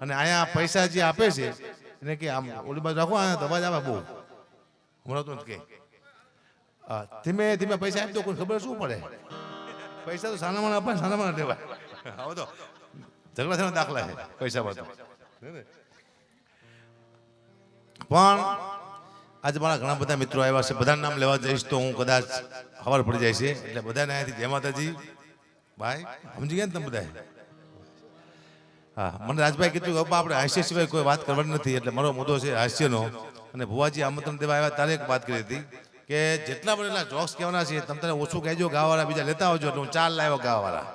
અને અહીંયા પૈસા જે આપે છે, એને કે આમ ઓલી બાજુ રાખો, અહીંયા અવાજ આવે બહુ. હમણાં તો કે. ધીમે ધીમે પૈસા આપી દો કોઈ ખબર શું પડે? પૈસા તો સાનામાં આપે, સાનામાં દેવાય. આવો તો. ઝઘડા થવાના દાખલા છે પૈસા બધું પણ આજે મારા ઘણા બધા મિત્રો આવ્યા છે, બધાના નામ લેવા જઈશ તો હું કદાચ ખબર પડી જાય છે. એટલે બધાને અહીંયાથી જય માતાજી. ભાઈ, સમજી ગયા ને તમે બધા હા, મને રાજભાઈ કીધું કે આપણે હાસ્ય સિવાય કોઈ વાત કરવાની નથી. એટલે મારો મુદ્દો છે હાસ્યનો. અને ભુવાજી આમંત્રણ દેવા આવ્યા ત્યારે એક વાત કરી હતી કે, જેટલા પણ એટલા જોક્સ કહેવાના છે, તમે તને ઓછું કહેજો, ગાવાવાળા બીજા લેતા આવજો, એટલે હું ચાર લાવ્યો ગાવાવાળા.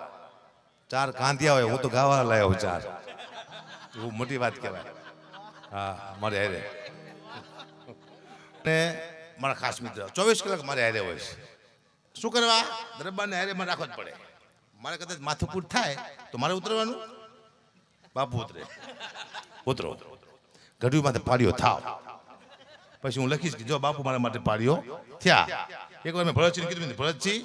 ચાર કાંધિયા હોય, હું તો ગાવાવાળા લાવ્યો ચાર. એવું મોટી વાત કહેવાય. હા, મારે હારે. ને મારા ખાસ મિત્ર, ચોવીસ કલાક મારે હારે હોય છે. શું કરવા? દરબારને હારે મારે રાખવો જ પડે. મારે કદાચ માથું પૂર થાય, તો મારે ઉતરવાનું? બાપુ ઉતરે ઉતરો ગઢવી માથે પાડ્યો થાવ. પછી હું લખીશ કે જો બાપુ મારા માટે પાડ્યો થયા. એકવાર મેં ભરતસિંહ કીધું ભરતજી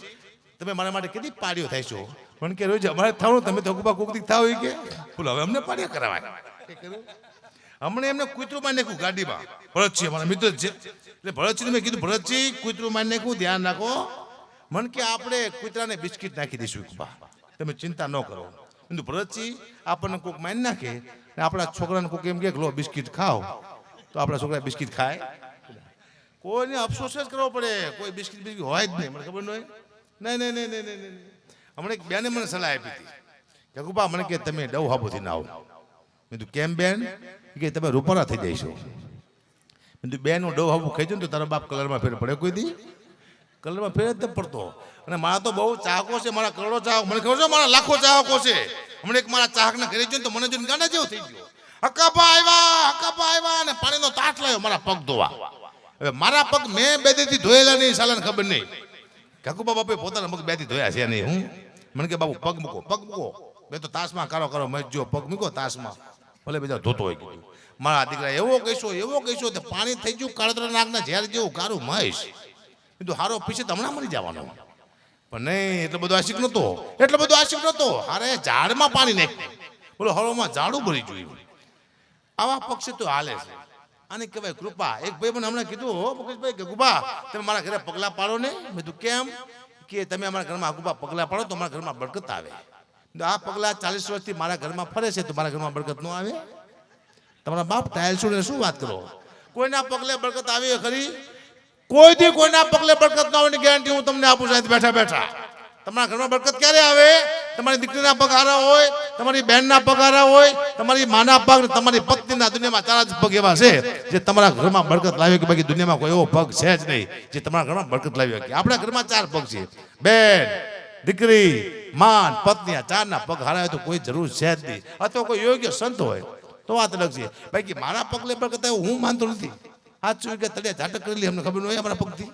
તમે મારા માટે કેટલી પાડ્યો થાય છો? પણ કે રોજ અમારે થવાનું તમે તો કુબા કુકતી થાવ કે. બોલો, હવે અમને પાડ્યો કરાવાય. હમણાં એમને કૂતરું મારી નાખ્યું ગાડીમાં. ભરતસિંહ અમારા મિત્ર છે. એટલે ભરતસિંહ મેં કીધું, ભરતસિંહ કૂતરું મારી નાખ્યું ધ્યાન રાખો. મન કે આપણે કૂતરાને બિસ્કિટ નાખી દઈશું કુબા તમે ચિંતા ન કરો. કીધું આપણને કોક માની નાખે ને આપણા છોકરાને કોક એમ કે, લો, બિસ્કિટ ખાઓ. તો આપણા છોકરા બિસ્કિટ ખાય. કોઈને અફસોસ જ કરવો પડે. કોઈ બિસ્કિટ બિસ્કિટ હોય જ નહીં. મને ખબર ન હોય નહીં નહીં નહીં નહીં નહીં. હમણાં એક બેને મને સલાહ આપી હતી. જગુબા મને કે તમે ડવ હાબોથી ના આવો મેં તું કેમ બેન? કે તમે રૂપારા થઈ જઈશો. મેં તું બેનનું ડવ હાબુ ખાઈ જાય તો તારા બાપ કલરમાં ફેર પડે કોઈ દી. કલરમાં ફેર જ પડતો. અને મારા તો બહુ ચાહકો છે, મારા કરોડો ચાહકો, મને ખબર છે, મારા લાખો ચાહકો છે. હમણાં એક મારા ચાહકને ઘરે જોઈને તો મને જોઈને ગાંડા જેવો થઈ ગયો. હકાપા આવ્યા હકાપા આવ્યા અને પાણીનો તાટ લાવ્યો મારા પગ ધોવા. હવે મારા પગ મેં બેથી ધોયેલા નહીં, સાલાને ખબર નહીં. કાકુબા બાપે પોતાના પગ બેથી ધોયા છે નહીં, હું? મને કે બાબુ પગ મૂકો પગ મૂકો. બે તો તાસમાં કારો કારો મજજો પગ મૂકો તાસમાં. ભલે બીજા ધોતો હોય ગયું મારા દીકરા એવો કહીશો એવો કહીશો તો પાણી થઈ ગયું કાળતરા નાગના ઝેર જેવું કારું મહેશ. કીધું, હારો, પીછે તો હમણાં મરી જવાનો. પણ નહીં, એટલો બધો આશિક નતો એટલો બધો આશિક નતો હારે ઝાડમાં પાણી નાખ બોલો, હળોમાં ઝાડું ભરી જોયું આવા પક્ષી તો હાલે છે. આને કહેવાય કૃપા. એક ભાઈ મને હમણાં કીધું, હો, મુકેશભાઈ, કે ગુબા તમે મારા ઘરે પગલા પાડો ને. મેં કીધું, કેમ? કે તમે અમારા ઘરમાં ગુબા પગલા પાડો તો અમારા ઘરમાં બરકત આવે. આ પગલા ચાલીસ વર્ષથી મારા ઘરમાં ફરે છે તો મારા ઘરમાં બરકત ન આવે? તમારા બાપ ટાયલ છોડીને શું વાત કરો? કોઈના પગલે બરકત આવી ખરી? કોઈ દી કોઈના પગલે બરકત ના હોય ગેરંટી હું તમને આપું છું. બેઠા બેઠા. તમારા ઘરમાં બરકત ક્યારે આવે? તમારી દીકરીના પગ હારા હોય, તમારી બહેનના પગ હારા હોય, તમારી માના પગ તમારી પત્નીના દુનિયામાં ચાર જ પગ એવા છે જે તમારા ઘરમાં બરકત લાવી કે બાકી દુનિયામાં કોઈ એવો પગ છે જ નહીં જે તમારા ઘરમાં બરકત લાવી શકે. આપણા ઘરમાં ચાર પગ છે. બેન, દીકરી, માન, પત્ની, આ ચારના પગ હારા હોય તો કોઈ જરૂર છે જ નહીં. અથવા કોઈ યોગ્ય સંત હોય તો વાત અલગ છે. બાકી મારા પગલે બરકત હું માનતો નથી. સાચું ગયા તળિયા ઝાટક કરેલી અમને ખબર ન હોય અમારા પગથી.